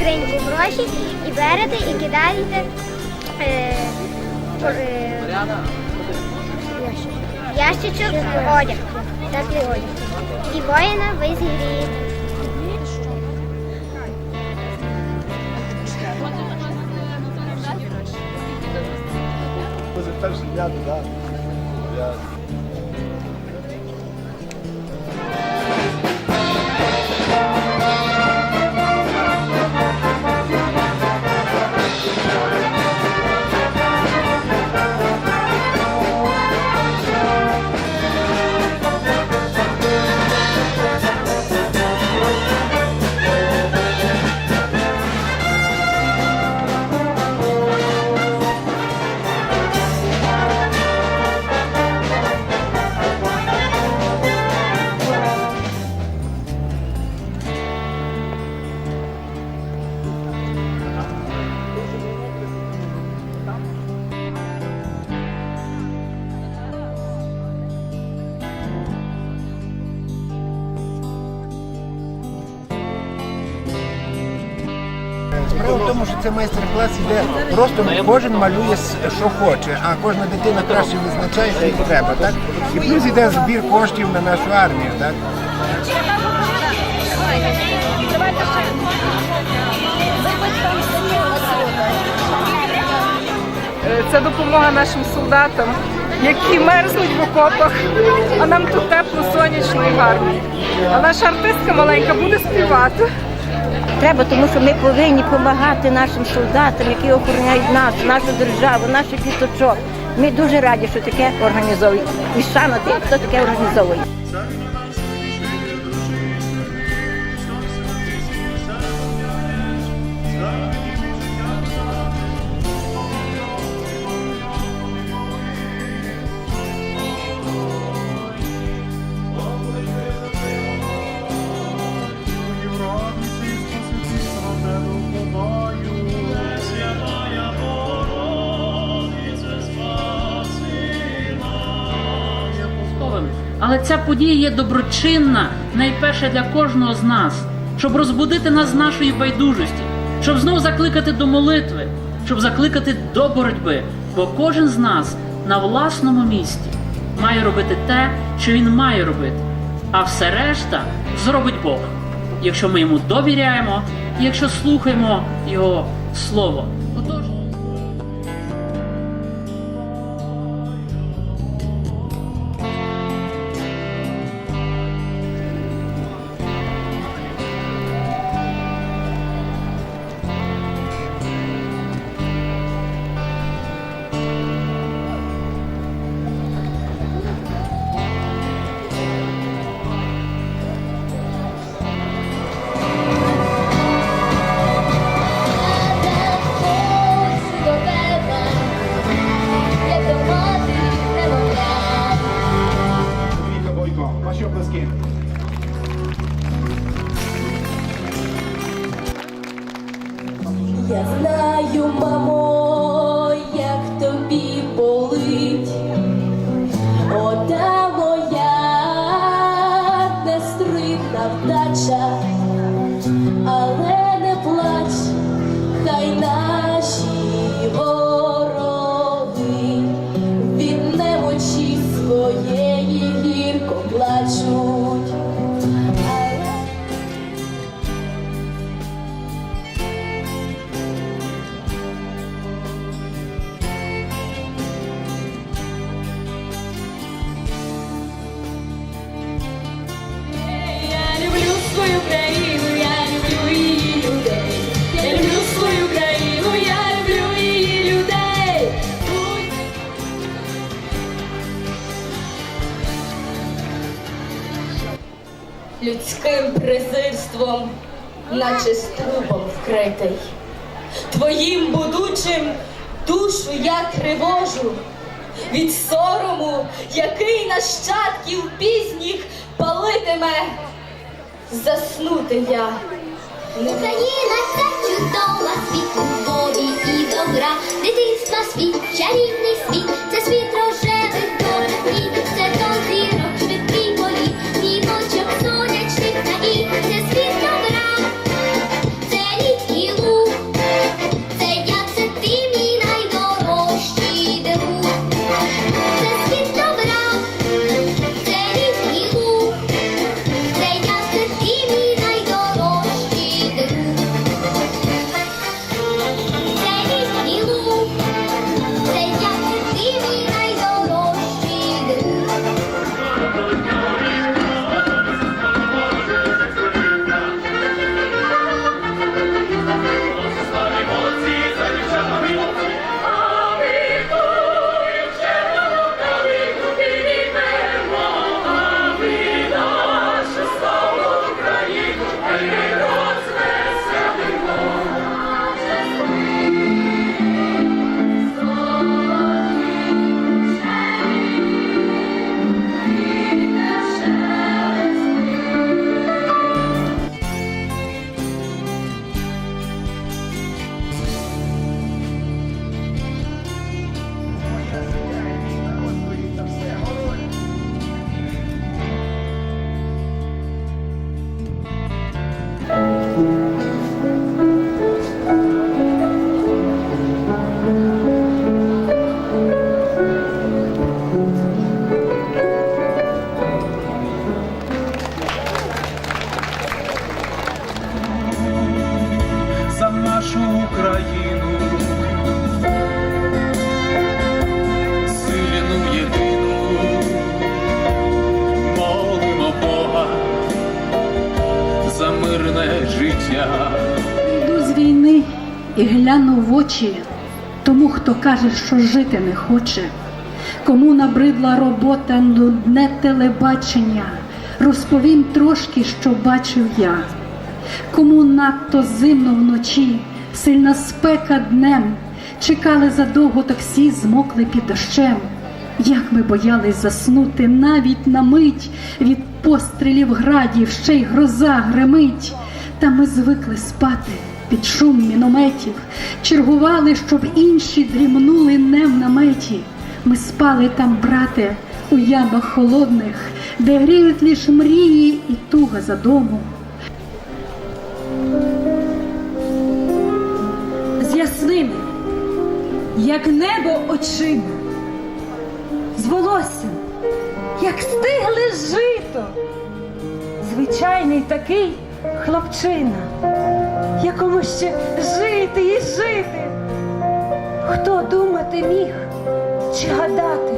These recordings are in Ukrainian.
скриньку гроші і берете і кидаєте е, е, ящичок одяг. Теплий одяг. І воїна ви зігрієте. Перший. Я просто кожен малює, що хоче, а кожна дитина краще визначає, що їй треба. Так? І плюс іде збір коштів на нашу армію. Так? Е, Це допомога нашим солдатам, які мерзнуть в окопах, а нам тут тепло, сонячно і гарно. А наша артистка маленька буде співати. Треба, тому що ми повинні допомагати нашим солдатам, які охороняють нас, нашу державу, наших діточок. Ми дуже раді, що таке організовують. І шана тим, хто таке організовує. Ця подія є доброчинна найперше для кожного з нас, щоб розбудити нас з нашої байдужості, щоб знов закликати до молитви, щоб закликати до боротьби. Бо кожен з нас на власному місці має робити те, що він має робити. А все решта зробить Бог, якщо ми йому довіряємо, якщо слухаємо Його Слово. Презирством, наче струбом вкритий. Твоїм будучим душу я тривожу від сорому, який нащадків пізніх палитиме. Заснути я Україна це чудова світ любові і добра, дитинства світ, чарівний світ, це світ рожевих дорогів, це до зірок каже, що жити не хоче, кому набридла робота, нудне телебачення, розповім трошки, що бачив я, кому надто зимно вночі, сильна спека днем, чекали задовго таксі, змокли під дощем. Як ми боялись заснути навіть на мить. Від пострілів градів, ще й гроза гремить. Та ми звикли спати під шум мінометів, чергували, щоб інші дрімнули не в наметі. Ми спали там, брате, у ямах холодних, де гріють лиш мрії і туга за домом. з як небо очима, з волоссям, як стигле жито, звичайний такий хлопчина, якому ще жити і жити. Хто думати міг чи гадати,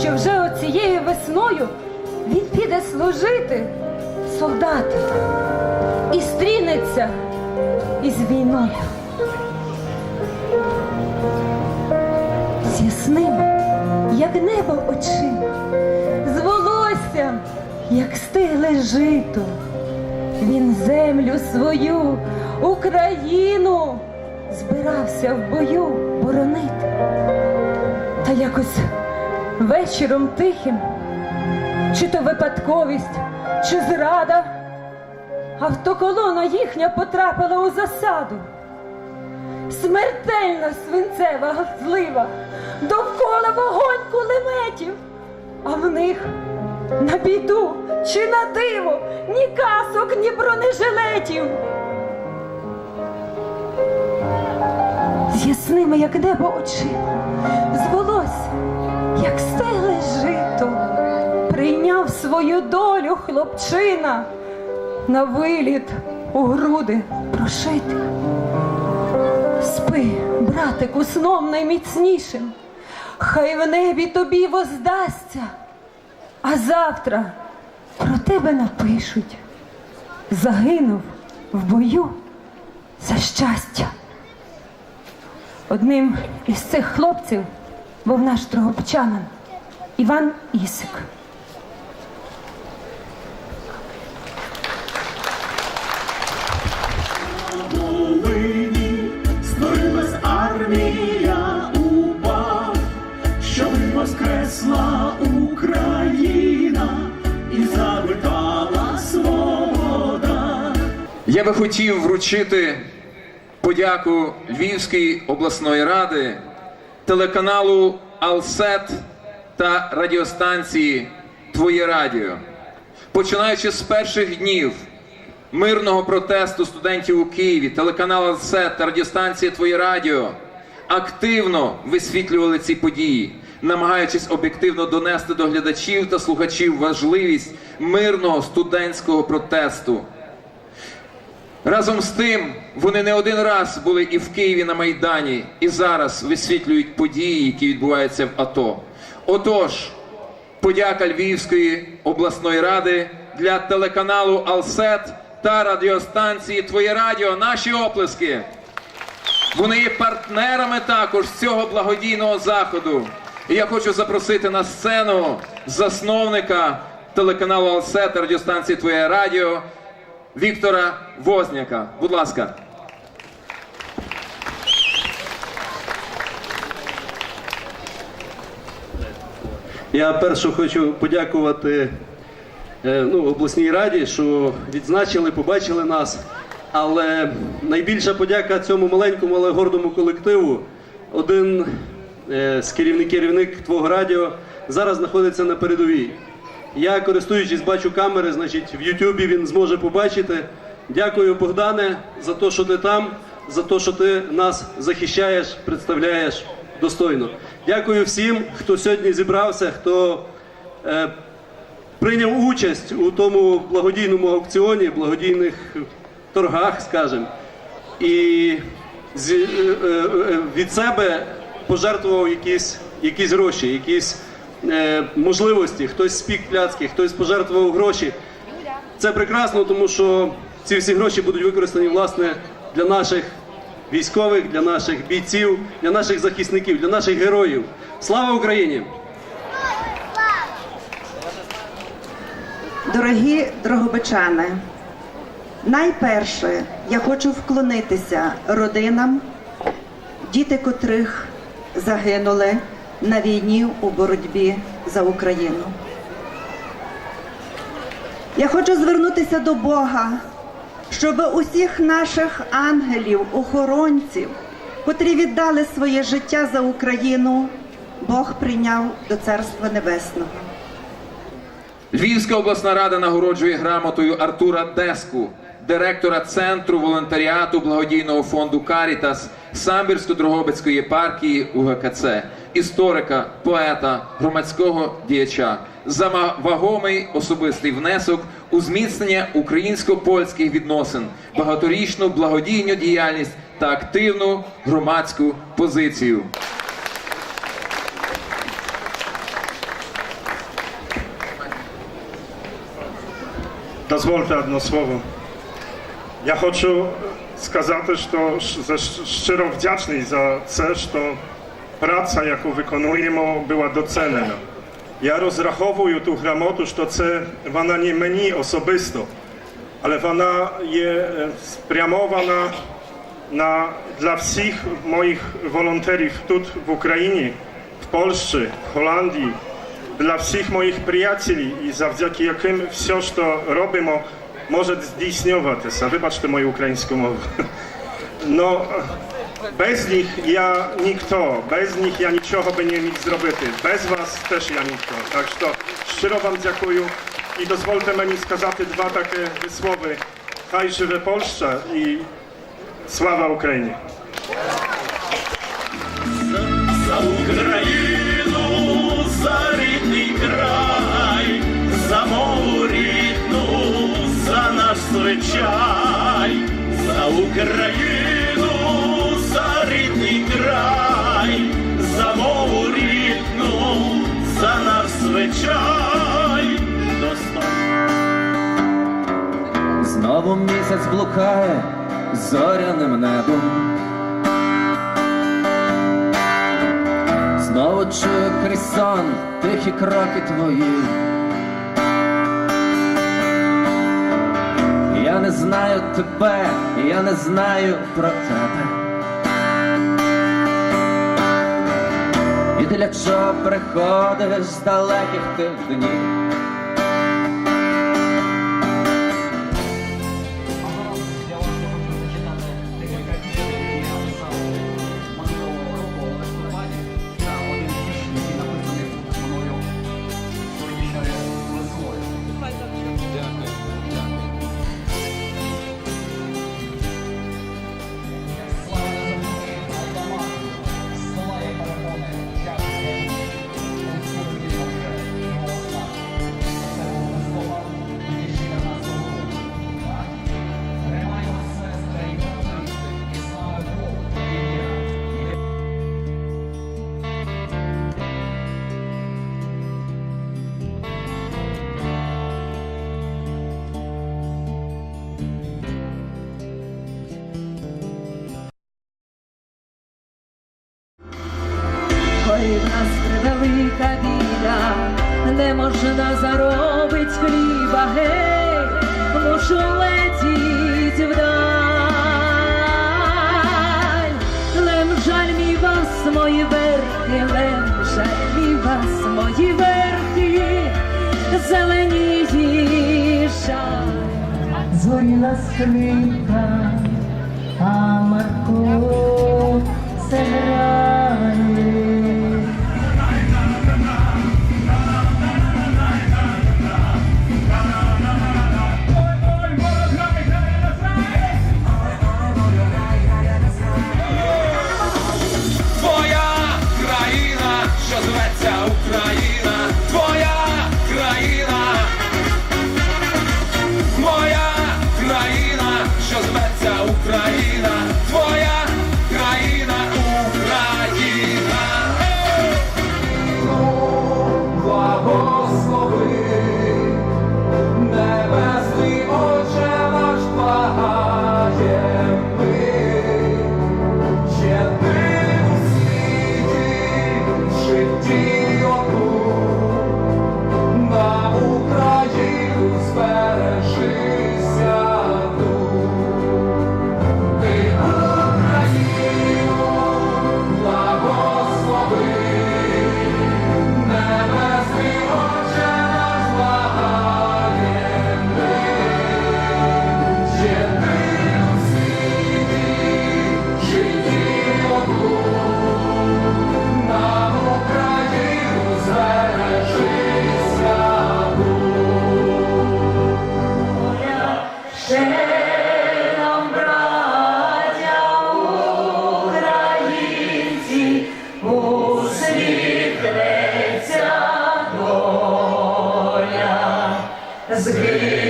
що вже оцією весною він піде служити солдати і стрінеться із війною. з ясними, як небо очима, з волоссям, як стигле жито. Він землю свою, Україну збирався в бою боронити. Та якось вечором тихим, чи то випадковість, чи зрада, автоколона їхня потрапила у засаду смертельна свинцева злива, довкола вогонь кулеметів, а в них на біду чи на диво ні касок, ні бронежилетів. З ясними, як небо очима, з волосся, як стеле жито, прийняв свою долю хлопчина на виліт у груди прошитих. Спи, братику, сном найміцнішим, хай в небі тобі воздасться, а завтра про тебе напишуть. Загинув в бою за щастя. Одним із цих хлопців був наш другопчанин Іван Ісик. Я би хотів вручити подяку Львівської обласної ради, телеканалу Алсет та радіостанції Твоє Радіо. Починаючи з перших днів мирного протесту студентів у Києві, телеканал Алсет та радіостанція Твоє Радіо активно висвітлювали ці події, намагаючись об'єктивно донести до глядачів та слухачів важливість мирного студентського протесту. Разом з тим, вони не один раз були і в Києві на Майдані, і зараз висвітлюють події, які відбуваються в АТО. Отож, подяка Львівської обласної ради для телеканалу Алсет та радіостанції Твоє Радіо. Наші оплески. Вони є партнерами також цього благодійного заходу. І я хочу запросити на сцену засновника телеканалу Алсет та радіостанції Твоє Радіо Віктора Возняка. Будь ласка. Я перше хочу подякувати е, ну, обласній раді, що відзначили, побачили нас. Але найбільша подяка цьому маленькому, але гордому колективу. Один е, з керівників керівник твого радіо зараз знаходиться на передовій. Я, користуючись, бачу камери, значить, в Ютубі він зможе побачити. Дякую, Богдане, за те, що ти там, за те, що ти нас захищаєш, представляєш достойно. Дякую всім, хто сьогодні зібрався, хто е, прийняв участь у тому благодійному аукціоні, благодійних торгах, скажімо. І з, е, е, е, від себе пожертвував якісь, якісь гроші, якісь можливості. Хтось спік пляцки, хтось пожертвував гроші. Це прекрасно, тому що ці всі гроші будуть використані власне для наших військових, для наших бійців, для наших захисників, для наших героїв. Слава Україні! Дорогі дрогобичани, найперше я хочу вклонитися родинам, діти котрих загинули на війні у боротьбі за Україну. Я хочу звернутися до Бога, щоб усіх наших ангелів, охоронців, котрі віддали своє життя за Україну, Бог прийняв до Царства Небесного. Львівська обласна рада нагороджує грамотою Артура Деску, директора Центру волонтеріату благодійного фонду Карітас Самбірсько-Дрогобицької єпархії УГКЦ, історика, поета, громадського діяча за вагомий особистий внесок у зміцнення українсько-польських відносин, багаторічну благодійну діяльність та активну громадську позицію. Дозвольте одне слово. Я хочу сказати, що ш- за- щиро вдячний за це, що праця, яку виконуємо, була доценена. Я розраховую ту грамоту, що це вона не мені особисто, але вона є е, спрямована на, для всіх moich волонтерів тут в Україні, в Польщі, в Голландії, dla всіх моїх приятелів, і завдяки яким все, może zdisniowa tesa, wybacz tę moją ukraińską mowę. No, bez nich ja nikto, bez nich ja niczego by nie mógł zrobić, bez was też ja nikto. Tak że szczero wam dziękuję i dozwolę mnie skazać dwa takie wysłowy. Haj żywe Polsce i sława Ukrainie. Знову місяць блукає зоряним небом. Знову чую крізь сон тихі кроки твої. Я не знаю тебе, я не знаю про тебе. І для чого приходиш з далеких тих днів? Не можна заробить хліба, гей, мушу летіть вдаль. Лем жаль мій вас, мої верхи, лем жаль мій вас, мої верхи, зеленії жаль. Зоріла скрипка, а Марко все згинуть